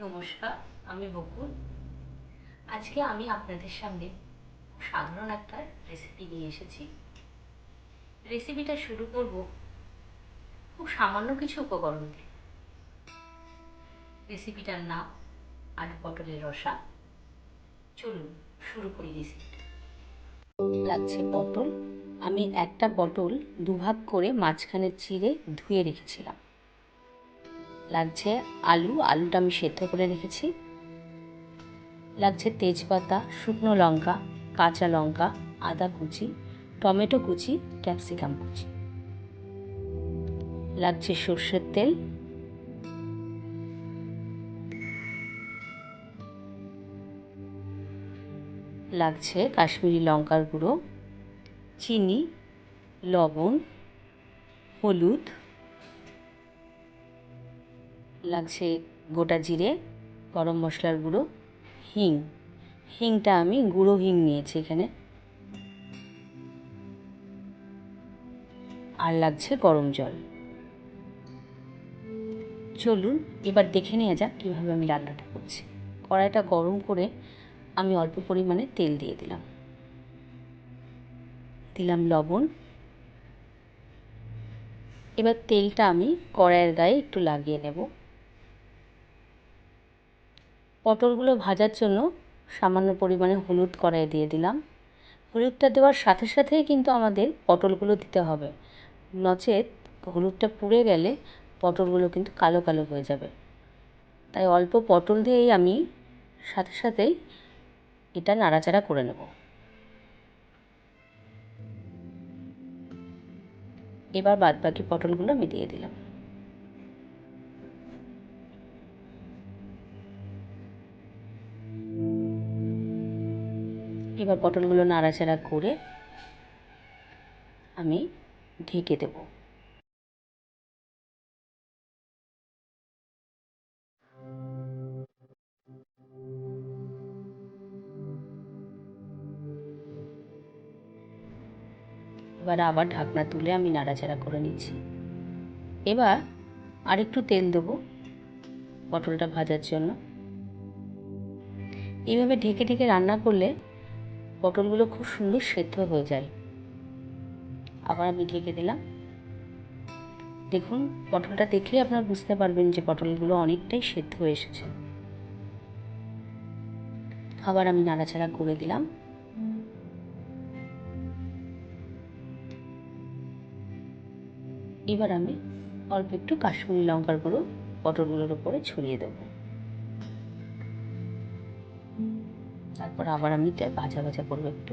নমস্কার, আমি বকুল। আজকে আমি আপনাদের সামনে সাধারণ একটা রেসিপি নিয়ে এসেছি। রেসিপিটা শুরু করব খুব সামান্য কিছু উপকরণ দিয়ে। রেসিপিটার নাম আলু পটলের রসা। চলুন, শুরু করি রেসিপিটা লাগছে পটল। আমি একটা পটল দুভাগ করে মাঝখানে চিড়ে ধুয়ে রেখেছিলাম। লাগছে আলু, আলুটা আমি সেদ্ধ করে রেখেছি। লাগছে তেজপাতা, শুকনো লঙ্কা, কাঁচা লঙ্কা, আদা কুচি, টমেটো কুচি, ক্যাপসিকাম কুচি। লাগছে সর্ষের তেল। লাগছে কাশ্মীরি লঙ্কার গুঁড়ো, চিনি, লবণ, হলুদ লাগছে গোটা জিরে, গরম মশলার গুঁড়ো, হিং। হিংটা আমি গুঁড়ো হিং নিয়েছি এখানে। আর লাগছে গরম জল। চলুন, এবার দেখে নেওয়া যাক কীভাবে আমি রান্নাটা করছি। কড়াইটা গরম করে আমি অল্প পরিমাণে তেল দিয়ে দিলাম। দিলাম লবণ। এবার তেলটা আমি কড়াইয়ের গায়ে একটু লাগিয়ে নেব। পটলগুলো ভাজার জন্য সামান্য পরিমাণে হলুদ কড়াই দিয়ে দিলাম। হলুদটা দেওয়ার সাথে সাথেই কিন্তু আমাদের পটলগুলো দিতে হবে। নচেত হলুদটা পুড়ে গেলে পটলগুলো কিন্তু কালো কালো হয়ে যাবে। তাই অল্প পটল দিয়েই আমি সাথে সাথেই এটা নাড়াচাড়া করে নেব। এবার বাদ বাকি পটলগুলো আমি দিয়ে দিলাম। এবার পটলগুলো নাড়াচাড়া করে আমি ঢেকে দেব। এবার আবার ঢাকনা তুলে আমি নাড়াচাড়া করে নিচ্ছি। এবার আরেকটু তেল দেবো পটলটা ভাজার জন্য। এইভাবে ঢেকে ঢেকে রান্না করলে পটলগুলো খুব সুন্দর সেদ্ধ হয়ে যায়। আবার আমি ঢেকে দিলাম। দেখুন পটলটা দেখলে আপনারা বুঝতে পারবেন যে পটলগুলো অনেকটাই সেদ্ধ হয়ে এসেছে। আবার আমি নাড়াচাড়া করে দিলাম। এবার আমি অল্প একটু কাশ্মীরি লঙ্কার গুঁড়ো পটলগুলোর উপরে ছড়িয়ে দেবো। তারপর আবার আমি ভাজা ভাজা করব একটু।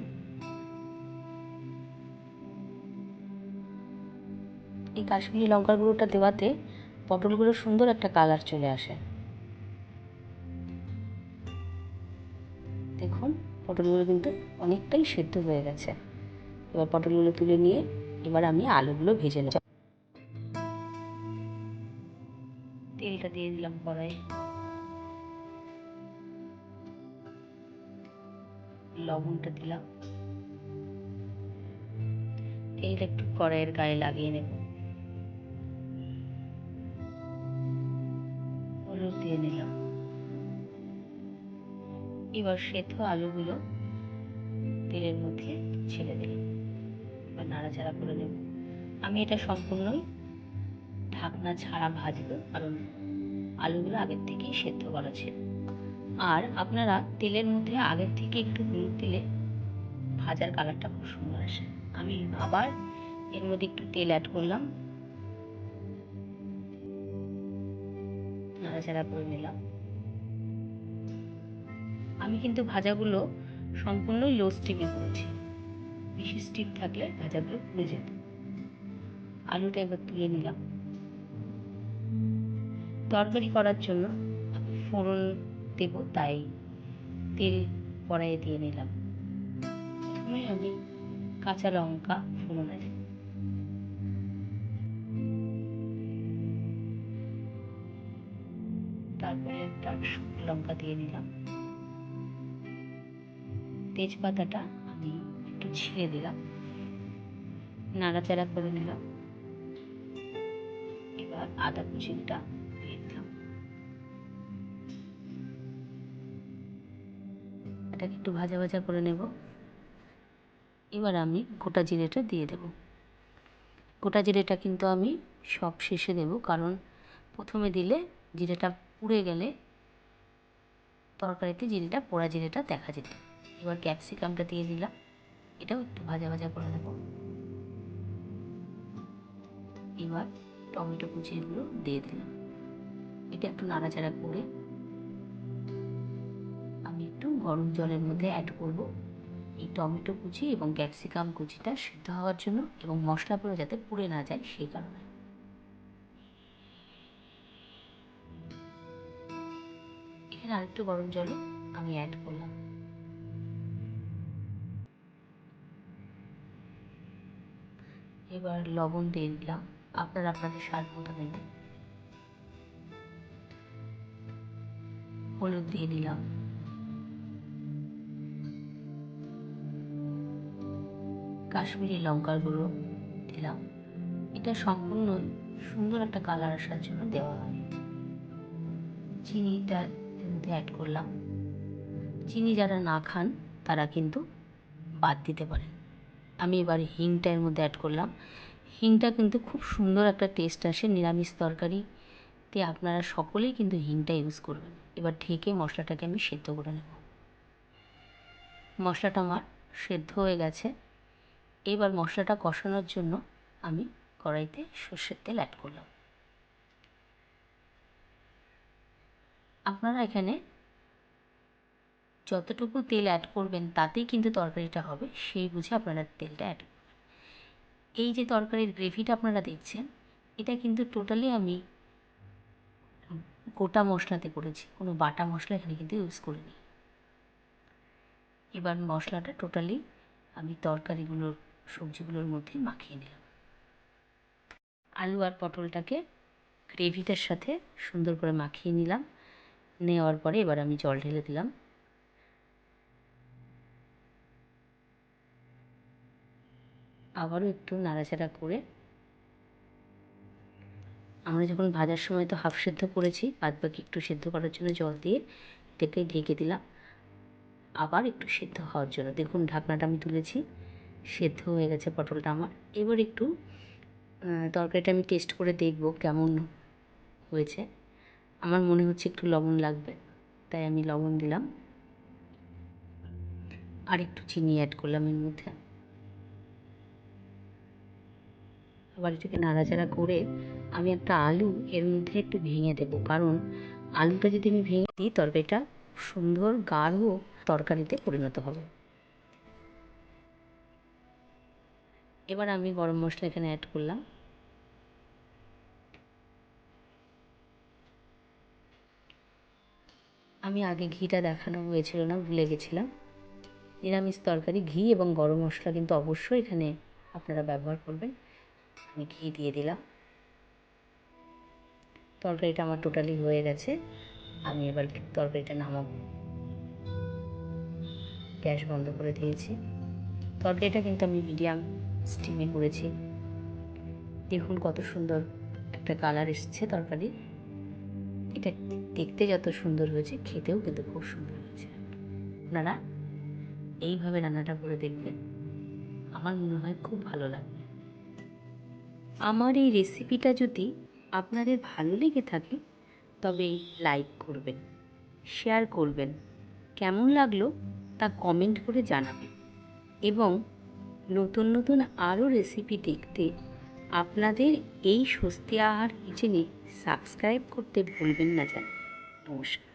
এই কাশ্মীরি লঙ্কার গুঁড়োটা দেওয়াতে পটলগুলো সুন্দর একটা কালার চলে আসে। দেখুন, পটলগুলো কিন্তু অনেকটাই সেদ্ধ হয়ে গেছে। এবার পটলগুলো তুলে নিয়ে এবার আমি আলুগুলো ভেজে নেব। তেলটা দিয়ে দিলাম কড়াই লবণটা দিলাম। তেল একটু কড়াইয়ের গায়ে লাগিয়ে নেব। হলুদ দিয়ে নিলাম। এবার সেদ্ধ আলুগুলো তেলের মধ্যে ছেড়ে দিলাম এবার নাড়াচাড়া করে নেব। আমি এটা সম্পূর্ণই ঢাকনা ছাড়া ভাজবো, কারণ আলুগুলো আগের থেকেই সেদ্ধ করা ছিল। আর আপনারা তেলের মধ্যে আগের থেকে একটু হলুদ দিলে ভাজার কালারটা খুব সুন্দর আসে। আমি আবার এর মধ্যে একটু তেল অ্যাড করলাম। নাড়াচাড়া করে নিলাম। আমি কিন্তু ভাজাগুলো সম্পূর্ণ লো স্টিমে করেছি। বেশি স্টিম থাকলে ভাজাগুলো পুড়ে যেত আলুটা এবার তুলে নিলাম। তরকারি করার জন্য ফোড়ন দেব, তাই তেল কড়াইয়ে দিয়ে নিলাম। প্রথমে আমি কাঁচা লঙ্কা ফোড়নে তারপরে একটা শুকনো লঙ্কা দিয়ে নিলাম। তেজপাতাটা আমি একটু ছিঁড়ে দিলাম। নাড়াচাড়া করে নিলাম। এবার আদা কুচিটা এটাকে একটু ভাজা ভাজা করে নেব। এবার আমি গোটা জিরেটা দিয়ে দেব। গোটা জিরেটা কিন্তু আমি সব শেষে দেব, কারণ প্রথমে দিলে জিরেটা পুড়ে গেলে তরকারিতে জিরেটা, পোড়া জিরেটা দেখা যেত। এবার ক্যাপসিকামটা দিয়ে দিলাম। এটাও একটু ভাজা ভাজা করে নেব। এবার টমেটো কুচিগুলো দিয়ে দিলাম। এটা একটু নাড়াচাড়া করে গরম জলের মধ্যে অ্যাড করব। এই টমেটো কুচি এবং ক্যাপসিকাম কুচিটা সিদ্ধ হওয়ার জন্য এবং মশলাগুলো যাতে পুড়ে না যায় সেই কারণে। এখানে আরেকটু গরম জলে আমি অ্যাড করলাম। এবার লবণ দিয়ে দিলাম। আপনারা আপনাদের স্বাদ মতো দেবেন হলুদ দিয়ে দিলাম। কাশ্মীরি লঙ্কার গুঁড়ো দিলাম। এটা সম্পূর্ণ সুন্দর একটা কালার আসার জন্য দেওয়া হয়। চিনিটা মধ্যে অ্যাড করলাম। চিনি যারা না খান, তারা কিন্তু বাদ দিতে পারেন। আমি এবার হিংটা এর মধ্যে অ্যাড করলাম। হিংটা কিন্তু খুব সুন্দর একটা টেস্ট আসে, নিরামিষ তরকারিতে আপনারা সকলেই কিন্তু হিংটা ইউজ করবেন। এবার ঢেকে মশলাটাকে আমি সেদ্ধ করে নেব। মশলাটা আমার সেদ্ধ হয়ে গেছে। এবার মশলাটা কষানোর জন্য আমি কড়াইতে সর্ষের তেল অ্যাড করলাম। আপনারা এখানে যতটুকু তেল অ্যাড করবেন তাতেই কিন্তু তরকারিটা হবে, সেই বুঝে আপনারা তেলটা অ্যাড করবেন। এই যে তরকারির গ্রেভিটা আপনারা দেখছেন, এটা কিন্তু টোটালি আমি গোটা মশলাতে করেছি, কোনো বাটা মশলা এখানে কিন্তু ইউজ করিনি। এবার মশলাটা টোটালি আমি তরকারিগুলোর সবজিগুলোর মধ্যে মাখিয়ে নিলাম। আলু আর পটলটাকে গ্রেভিটার সাথে সুন্দর করে মাখিয়ে নিলাম। নেওয়ার পরে এবার আমি জল ঢেলে দিলাম। আবারও একটু নাড়াচাড়া করে আমরা যখন ভাজার সময় তো হাফ সেদ্ধ করেছি বাদ বাকি একটু সেদ্ধ করার জন্য জল দিয়ে এটাকে ঢেকে দিলাম। আবার একটু সেদ্ধ হওয়ার জন্য। দেখুন, ঢাকনাটা আমি তুলেছি। সেদ্ধ হয়ে গেছে পটলটা আমার। এবার একটু তরকারিটা আমি টেস্ট করে দেখব কেমন হয়েছে। আমার মনে হচ্ছে একটু লবণ লাগবে, তাই আমি লবণ দিলাম। আর একটু চিনি অ্যাড করলাম এর মধ্যে। আবার এটাকে নাড়াচাড়া করে আমি একটা আলু এর মধ্যে একটু ভেঙে দেব। কারণ আলুটা যদি আমি ভেঙে দিই, তরকারিটা সুন্দর গাঢ় তরকারিতে পরিণত হবে। এবার আমি গরম মশলা এখানে অ্যাড করলাম। আমি আগে ঘিটা দেখানো হয়েছিল না, ভুলে গেছিলাম। নিরামিষ তরকারি, ঘি এবং গরম মশলা কিন্তু অবশ্যই এখানে আপনারা ব্যবহার করবেন। আমি ঘি দিয়ে দিলাম। তরকারিটা আমার টোটালি হয়ে গেছে। আমি এবার তরকারিটা নামাবো। গ্যাস বন্ধ করে দিয়েছি। তরকারিটা কিন্তু আমি মিডিয়াম স্টিমে করেছি। দেখুন কত সুন্দর একটা কালার এসছে তরকারি। এটা দেখতে যত সুন্দর হয়েছে, খেতেও কিন্তু খুব সুন্দর হয়েছে। আপনারা এইভাবে রান্নাটা করে দেখবেন। আমার মনে হয় খুব ভালো লাগবে। আমার এই রেসিপিটা যদি আপনাদের ভালো লেগে থাকে, তবে লাইক করবেন শেয়ার করবেন। কেমন লাগল তা কমেন্ট করে জানাবেন। এবং নতুন নতুন আরও রেসিপি দেখতে আপনাদের এই স্বস্তি আহার কিচেনে সাবস্ক্রাইব করতে ভুলবেন না যেন নমস্কার।